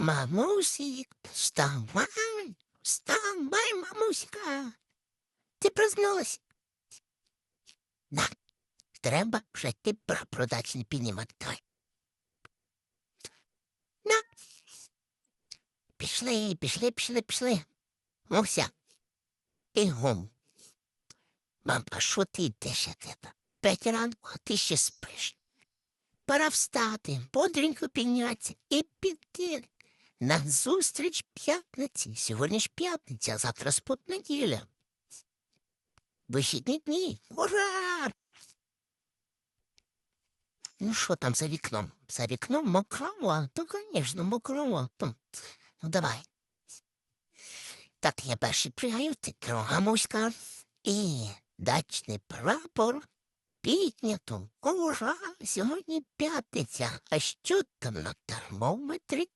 Мамусик, вставай, вставай, мамуська. Ти проснулась? Да, треба вже про продачний піднімати. Давай. Пішли, пішли, пішли, пішли. Муся. Бігом. Мам, а що ти йдеш від тебе? П'ять ранку, а ти ще спиш. Пора встати, бодренько піднятися і піти. На зустріч п'ятниці. Сьогодні ж п'ятниця, завтра спот неділя. Вихідні дні. Ура! Ну що там за вікном? За вікном мокрово? То, звісно, мокрово. Ну, давай. Так, я перший пригаю, ти друга муська. І дачний прапор піднято. Ура! Сьогодні п'ятниця. А що там на термометрі?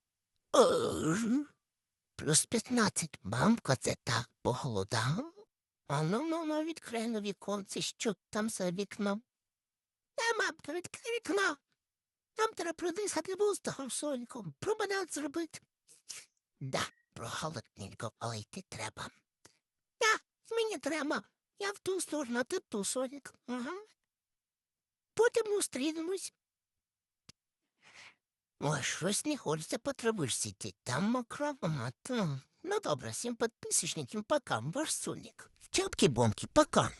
Плюс п'ятнадцять. Мамка, це так похолодало. А ну, ну, ну, відкрий на віконце, що там за вікном. Та, мамка, відкрий вікно. Нам треба продихати воздухом соньком, променад зробити. Да, прохолодненько, але йти треба. Да, мені треба. Я в ту сторону, а ти в ту, Сонік. Ага. Потім зустрінемось. Ой, щось не хочеться по травишці Там мокро, а. Ну добре, всім підписочникам пока, ваш Сонік. Чапки-бомки, пока.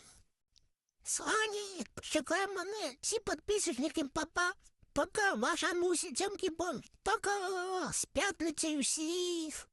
Сонік, почекай мене, всі підписочники, папа. Пока, ваша мусі, тьомки-бомки, Пока, з п'ятницею всіх.